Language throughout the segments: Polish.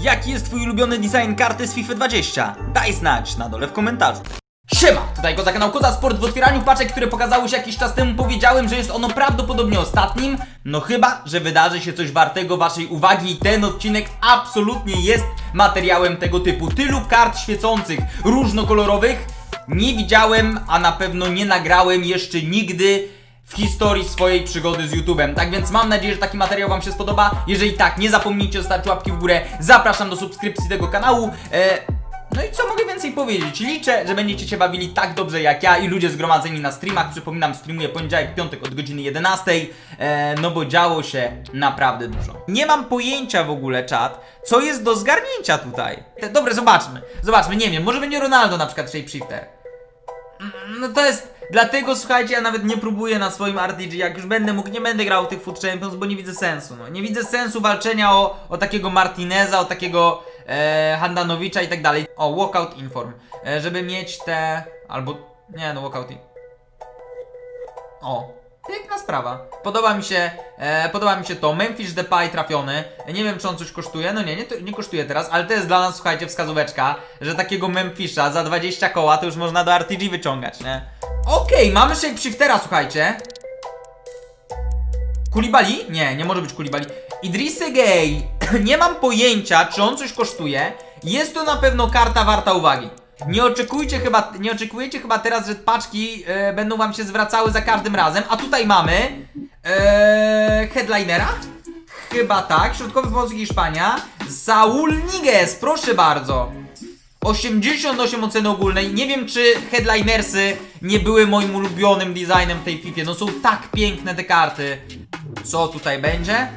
Jaki jest twój ulubiony design karty z FIFA 20? Daj znać na dole w komentarzu. Siema! Tutaj Koza kanał Koza Sport. W otwieraniu paczek, które pokazały się jakiś czas temu powiedziałem, że jest ono prawdopodobnie ostatnim. No chyba, że wydarzy się coś wartego waszej uwagi i ten odcinek absolutnie jest materiałem tego typu. Tylu kart świecących, różnokolorowych nie widziałem, a na pewno nie nagrałem jeszcze nigdy w historii swojej przygody z YouTube'em. Tak więc mam nadzieję, że taki materiał Wam się spodoba. Jeżeli tak, nie zapomnijcie zostawić łapki w górę. Zapraszam do subskrypcji tego kanału. E, no i co mogę więcej powiedzieć? Liczę, że będziecie się bawili tak dobrze jak ja i ludzie zgromadzeni na streamach. Przypominam, streamuję poniedziałek, piątek od godziny 11. E, no bo działo się naprawdę dużo. Nie mam pojęcia w ogóle, czat, co jest do zgarnięcia tutaj. E, Dobra, zobaczmy. Zobaczmy, nie wiem, może będzie Ronaldo na przykład shapeshifter. No to jest, dlatego słuchajcie, ja nawet nie próbuję na swoim RTG, jak już będę mógł, nie będę grał tych Food Champions, bo nie widzę sensu, no. Nie widzę sensu walczenia o, o takiego Martineza, o takiego e, Handanowicza i tak dalej. O, Walkout Inform, e, żeby mieć te, albo, nie no, Walkout in... O, piękna sprawa. Podoba mi się, e, podoba mi się to. Memphis Depay trafiony. Nie wiem, czy on coś kosztuje. No nie, nie, nie kosztuje teraz, ale to jest dla nas, słuchajcie, wskazóweczka, że takiego Memphisa za 20 koła to już można do RTG wyciągać, nie? Okej, mamy shapeshiftera, słuchajcie. Kulibali? Nie, nie może być Kulibali. Idrisy Gay. nie mam pojęcia, czy on coś kosztuje. Jest to na pewno karta warta uwagi. Nie oczekujcie chyba, nie oczekujecie chyba teraz, że paczki e, będą wam się zwracały za każdym razem. A tutaj mamy e, headlinera? Chyba tak. Środkowy pomocnik Hiszpania. Saul Niguez, proszę bardzo. 88 oceny ogólnej. Nie wiem, czy headlinersy nie były moim ulubionym designem w tej FIFA. No są tak piękne te karty. Co tutaj będzie?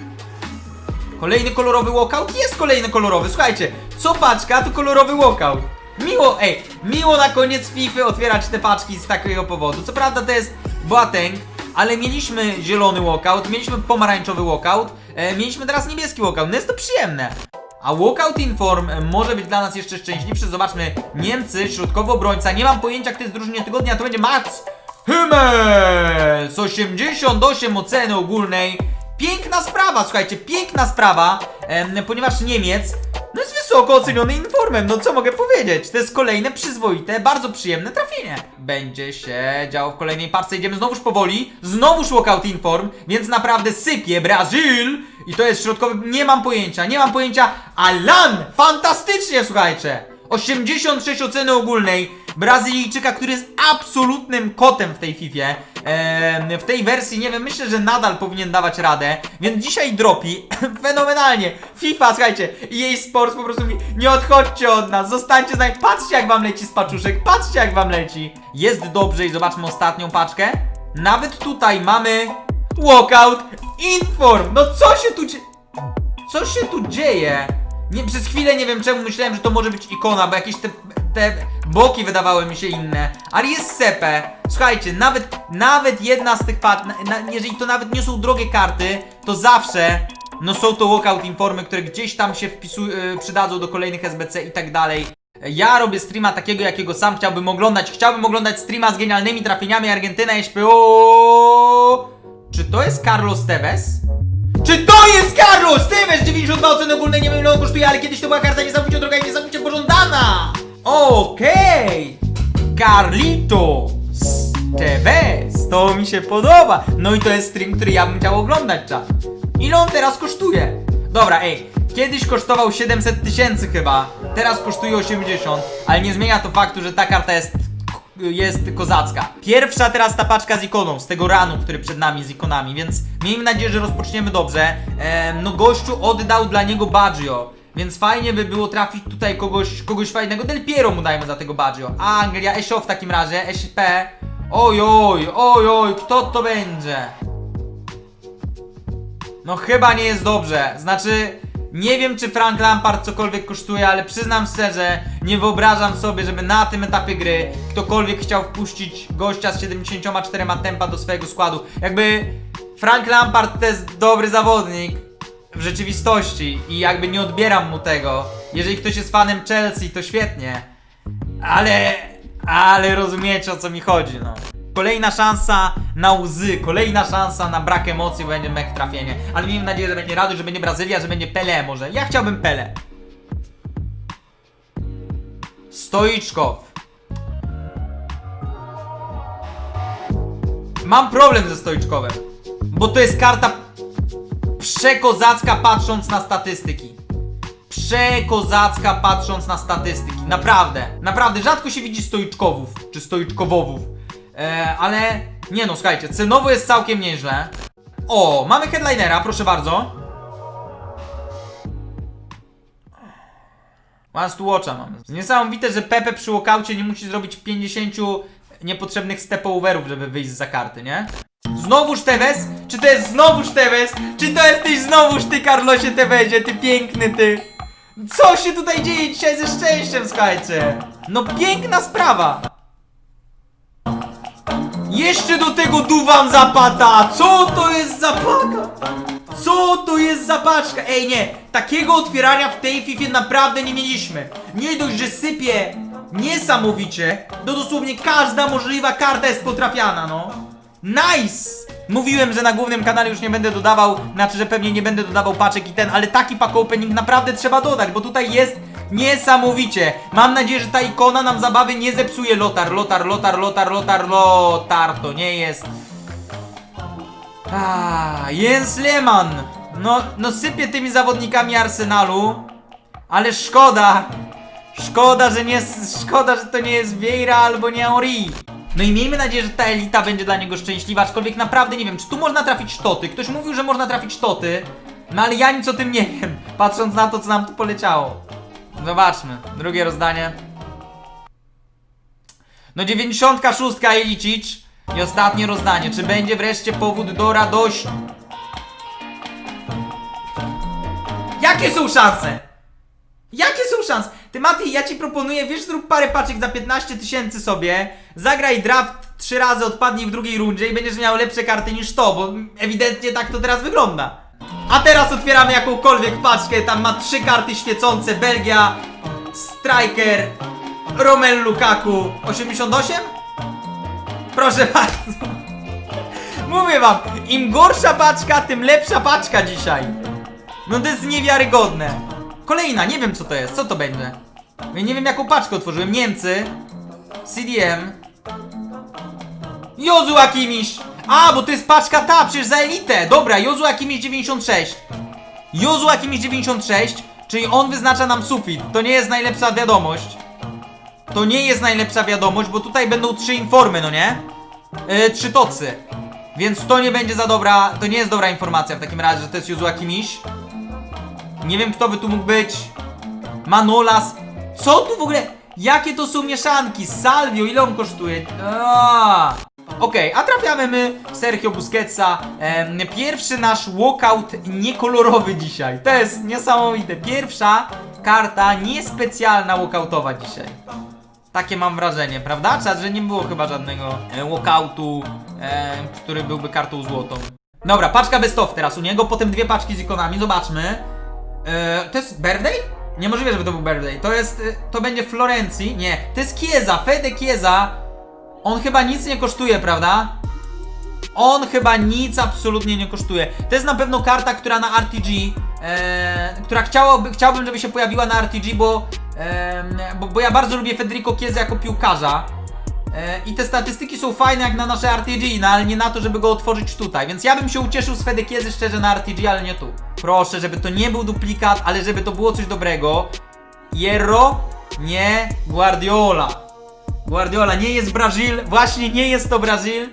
Kolejny kolorowy walkout? Jest kolejny kolorowy. Słuchajcie, co paczka to kolorowy walkout. Miło, ej, miło na koniec FIFA otwierać te paczki z takiego powodu. Co prawda to jest Boateng, ale mieliśmy zielony walkout, mieliśmy pomarańczowy walkout, e, mieliśmy teraz niebieski walkout. No jest to przyjemne. A Walkout Inform e, może być dla nas jeszcze szczęśliwszy. Zobaczmy, Niemcy, środkowy obrońca. Nie mam pojęcia, kto jest w drużynie tygodnia. To będzie Mats Hummels! 88 oceny ogólnej. Piękna sprawa, słuchajcie, piękna sprawa, em, ponieważ Niemiec no jest wysoko oceniony informem, no co mogę powiedzieć? To jest kolejne przyzwoite, bardzo przyjemne trafienie. Będzie się działo w kolejnej parce, idziemy znowuż powoli, znowuż walkout inform, więc naprawdę sypie Brazil i to jest środkowy, nie mam pojęcia, nie mam pojęcia, Alan! Fantastycznie, słuchajcie! 86 oceny ogólnej Brazylijczyka, który jest absolutnym kotem w tej FIFA. Eee, w tej wersji, nie wiem, myślę, że nadal powinien dawać radę, więc dzisiaj dropi fenomenalnie. FIFA, słuchajcie, jej sport po prostu mi, nie odchodźcie od nas, zostańcie z nami, patrzcie jak wam leci z paczuszek, patrzcie jak wam leci. Jest dobrze i zobaczmy ostatnią paczkę. Nawet tutaj mamy walkout inform, no co się tu dzieje? Co się tu dzieje? Nie, przez chwilę nie wiem czemu myślałem, że to może być ikona, bo jakieś te, te boki wydawały mi się inne. Ale jest Sepe. Słuchajcie, nawet, nawet jedna z tych pat, na, jeżeli to nawet nie są drogie karty, to zawsze no są to walkout informy, które gdzieś tam się wpisu, yy, przydadzą do kolejnych SBC i tak dalej. Ja robię streama takiego, jakiego sam chciałbym oglądać. Chciałbym oglądać streama z genialnymi trafieniami Argentyna i o Czy to jest Carlos Tevez? Czy to jest Carlos Tevez? 92 oceny ogólnej, nie wiem ile on kosztuje, ale kiedyś to była karta niesamowicie droga i niesamowicie pożądana! Okej! Carlitos Tevez, to mi się podoba! No i to jest stream, który ja bym chciał oglądać, czat. Ile on teraz kosztuje? Dobra, ej, kiedyś kosztował 700 tysięcy chyba, teraz kosztuje 80, ale nie zmienia to faktu, że ta karta jest jest kozacka. Pierwsza teraz ta paczka z ikoną, z tego ranu, który przed nami z ikonami, więc miejmy nadzieję, że rozpoczniemy dobrze. Ehm, no gościu oddał dla niego Baggio, więc fajnie by było trafić tutaj kogoś, kogoś fajnego. Del Piero mu dajmy za tego Baggio. Anglia, Esio w takim razie, SP. Oj, oj, oj, oj, kto to będzie? No chyba nie jest dobrze. Znaczy, nie wiem czy Frank Lampard cokolwiek kosztuje, ale przyznam szczerze, nie wyobrażam sobie, żeby na tym etapie gry ktokolwiek chciał wpuścić gościa z 74 tempa do swojego składu. Jakby Frank Lampard to jest dobry zawodnik w rzeczywistości i jakby nie odbieram mu tego. Jeżeli ktoś jest fanem Chelsea, to świetnie. Ale, ale rozumiecie o co mi chodzi, no. Kolejna szansa na łzy, kolejna szansa na brak emocji, bo będzie mech trafienie. Ale miejmy nadzieję, że będzie radość, że będzie Brazylia, że będzie Pele może. Ja chciałbym Pele. Stoiczkow. Mam problem ze Stoiczkowem, bo to jest karta przekozacka patrząc na statystyki. Przekozacka patrząc na statystyki. Naprawdę, naprawdę rzadko się widzi stoiczkowów czy stoiczkowowów. E, ale nie no, słuchajcie, cenowo jest całkiem nieźle. O, mamy headlinera, proszę bardzo. Once to watcha mamy. Niesamowite, że Pepe przy walkaucie nie musi zrobić 50 niepotrzebnych stepoverów, żeby wyjść za karty, nie? Znowuż Tevez? Czy to jest znowuż Tevez? Czy to jesteś znowuż ty, Carlosie Tevezie, ty piękny ty? Co się tutaj dzieje dzisiaj ze szczęściem, słuchajcie? No piękna sprawa! Jeszcze do tego duwam zapata! Co to jest za paka? Co to jest za paczka? Ej nie, takiego otwierania w tej FIFA naprawdę nie mieliśmy. Nie dość, że sypie niesamowicie, to dosłownie każda możliwa karta jest potrafiana, no. Nice! Mówiłem, że na głównym kanale już nie będę dodawał, znaczy, że pewnie nie będę dodawał paczek i ten, ale taki pack opening naprawdę trzeba dodać, bo tutaj jest niesamowicie. Mam nadzieję, że ta ikona nam zabawy nie zepsuje. Lotar, lotar, lotar, lotar, lotar, lotar, to nie jest... Jens Lehmann. No, no sypie tymi zawodnikami Arsenalu, ale szkoda. Szkoda, że nie, szkoda, że to nie jest Vieira albo nie Henri. No i miejmy nadzieję, że ta elita będzie dla niego szczęśliwa, aczkolwiek naprawdę nie wiem, czy tu można trafić toty. Ktoś mówił, że można trafić toty, no ale ja nic o tym nie wiem, patrząc na to, co nam tu poleciało. Zobaczmy, drugie rozdanie. No 96 Ilicic i ostatnie rozdanie. Czy będzie wreszcie powód do radości? Jakie są szanse? Jakie są szanse? Ty Mati, ja ci proponuję, wiesz, zrób parę paczek za 15 tysięcy sobie, zagraj draft trzy razy, odpadnij w drugiej rundzie i będziesz miał lepsze karty niż to, bo ewidentnie tak to teraz wygląda. A teraz otwieramy jakąkolwiek paczkę, tam ma trzy karty świecące, Belgia, Striker, Romel Lukaku, 88? Proszę bardzo. Mówię wam, im gorsza paczka, tym lepsza paczka dzisiaj. No to jest niewiarygodne. Kolejna, nie wiem co to jest, co to będzie. Ja nie wiem jaką paczkę otworzyłem. Niemcy, CDM, Jozu Akimisz. A, bo to jest paczka ta, przecież za elitę. Dobra, Jozu Akimisz 96. Jozu Akimisz 96, czyli on wyznacza nam sufit. To nie jest najlepsza wiadomość. To nie jest najlepsza wiadomość, bo tutaj będą trzy informy, no nie? Yy, trzy tocy. Więc to nie będzie za dobra, to nie jest dobra informacja w takim razie, że to jest Jozu Akimisz. Nie wiem kto by tu mógł być. Manolas. Co tu w ogóle? Jakie to są mieszanki? Salvio, ile on kosztuje? Aaaa. Okej, a trafiamy my Sergio Busquetsa. Em, pierwszy nasz walkout niekolorowy dzisiaj. To jest niesamowite. Pierwsza karta niespecjalna walkoutowa dzisiaj. Takie mam wrażenie, prawda? Czas, że nie było chyba żadnego e, walkoutu, e, który byłby kartą złotą. Dobra, paczka best teraz u niego, potem dwie paczki z ikonami, zobaczmy. E, to jest birthday? Niemożliwe, żeby to był birthday. To jest, e, to będzie Florencji. Nie, to jest Chiesa, Fede Chiesa. On chyba nic nie kosztuje, prawda? On chyba nic absolutnie nie kosztuje. To jest na pewno karta, która na RTG, e, która chciałoby, chciałbym, żeby się pojawiła na RTG, bo, e, bo, bo ja bardzo lubię Federico Chiesa jako piłkarza. E, I te statystyki są fajne jak na nasze RTG, no ale nie na to, żeby go otworzyć tutaj. Więc ja bym się ucieszył z Fede Chiesy szczerze na RTG, ale nie tu. Proszę, żeby to nie był duplikat, ale żeby to było coś dobrego. Hierro, nie Guardiola. Guardiola nie jest Brazil, właśnie nie jest to Brazil.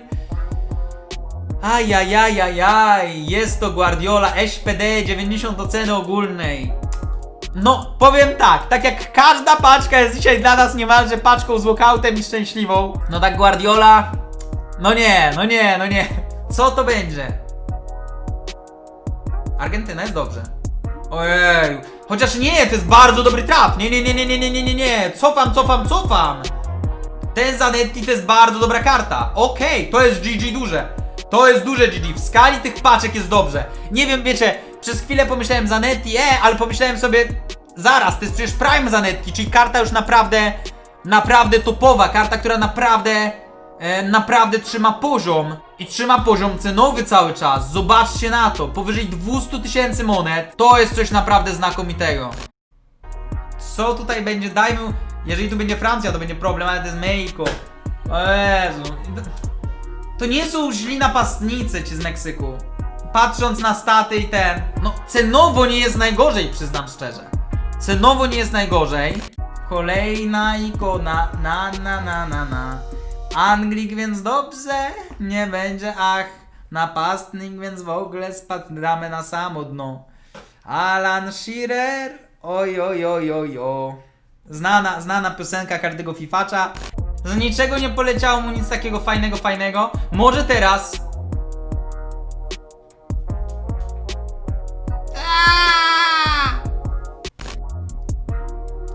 Ajajajajaj, jest to Guardiola SPD 90 oceny ogólnej. No, powiem tak, tak jak każda paczka jest dzisiaj dla nas niemalże paczką z walkoutem i szczęśliwą, no tak Guardiola, no nie, no nie, no nie. Co to będzie? Argentyna jest dobrze. Ojej, chociaż nie, to jest bardzo dobry traf. Nie, nie, nie, nie, nie, nie, nie, nie, cofam, cofam, cofam. Ten Zanetti to jest bardzo dobra karta. Okej, to jest GG duże. To jest duże GG. W skali tych paczek jest dobrze. Nie wiem, wiecie, przez chwilę pomyślałem Zanetti, e, ale pomyślałem sobie, zaraz, to jest przecież Prime Zanetti, czyli karta już naprawdę, naprawdę topowa. Karta, która naprawdę, e, naprawdę trzyma poziom. I trzyma poziom cenowy cały czas. Zobaczcie na to. Powyżej 200 tysięcy monet. To jest coś naprawdę znakomitego. Co tutaj będzie? Dajmy, Jeżeli tu będzie Francja, to będzie problem, ale to jest Mexico. O Jezu. To nie są źli napastnicy ci z Meksyku. Patrząc na staty i ten. No, cenowo nie jest najgorzej, przyznam szczerze. Cenowo nie jest najgorzej. Kolejna ikona. Na, na, na, na, na. Anglik, więc dobrze. Nie będzie, ach. Napastnik, więc w ogóle spadamy na samo dno. Alan Shearer. Oj, oj, oj, oj, oj. Znana, znana piosenka każdego fifacza. Z niczego nie poleciało mu nic takiego fajnego, fajnego. Może teraz.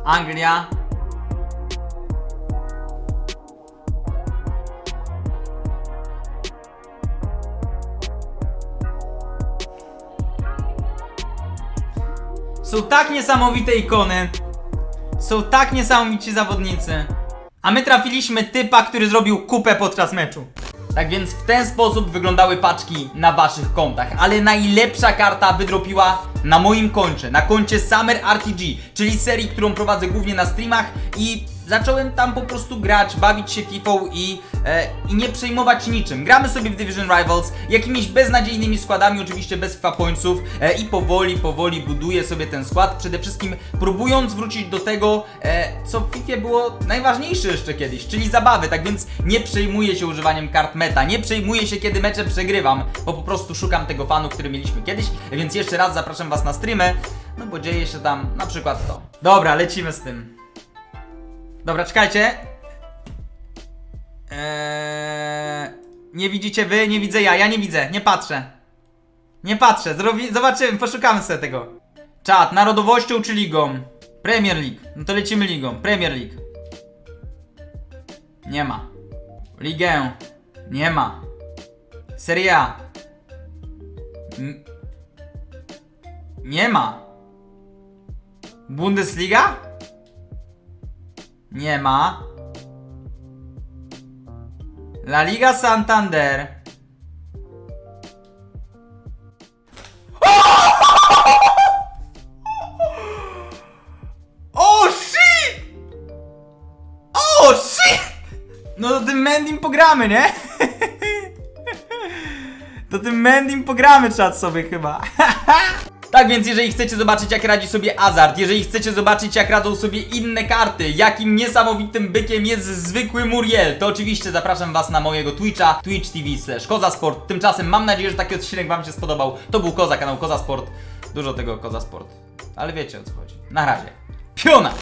Anglia. Są tak niesamowite ikony. Są tak niesamowici zawodnicy. A my trafiliśmy typa, który zrobił kupę podczas meczu. Tak więc w ten sposób wyglądały paczki na waszych kontach. Ale najlepsza karta wydropiła na moim koncie, na koncie Summer RTG, czyli serii, którą prowadzę głównie na streamach i zacząłem tam po prostu grać, bawić się FIFA i, e, i nie przejmować niczym. Gramy sobie w Division Rivals, jakimiś beznadziejnymi składami, oczywiście bez FIFA pointsów e, i powoli, powoli buduję sobie ten skład, przede wszystkim próbując wrócić do tego, e, co w FIFA było najważniejsze jeszcze kiedyś, czyli zabawy, tak więc nie przejmuję się używaniem kart meta, nie przejmuję się kiedy mecze przegrywam, bo po prostu szukam tego fanu, który mieliśmy kiedyś, więc jeszcze raz zapraszam was na streamy, no bo dzieje się tam na przykład to. Dobra, lecimy z tym. Dobra, czekajcie. Eee, nie widzicie wy, nie widzę ja, ja nie widzę, nie patrzę. Nie patrzę, zrobi, zobaczymy, poszukamy sobie tego. Czat, narodowością czy ligą? Premier League. No to lecimy ligą. Premier League. Nie ma. Ligę. Nie ma. Serie A. N- nie ma. Bundesliga? Nie ma. La Liga Santander. O shit! O shit! No to tym Mendim pogramy, nie? To tym Mendim pogramy czat sobie chyba. Tak więc jeżeli chcecie zobaczyć jak radzi sobie Azard, jeżeli chcecie zobaczyć jak radzą sobie inne karty, jakim niesamowitym bykiem jest zwykły Muriel, to oczywiście zapraszam was na mojego Twitcha, twitch TV slash Kozasport. Tymczasem mam nadzieję, że taki odcinek wam się spodobał. To był Koza, kanał Kozasport. Dużo tego Kozasport. Ale wiecie o co chodzi. Na razie. Piona!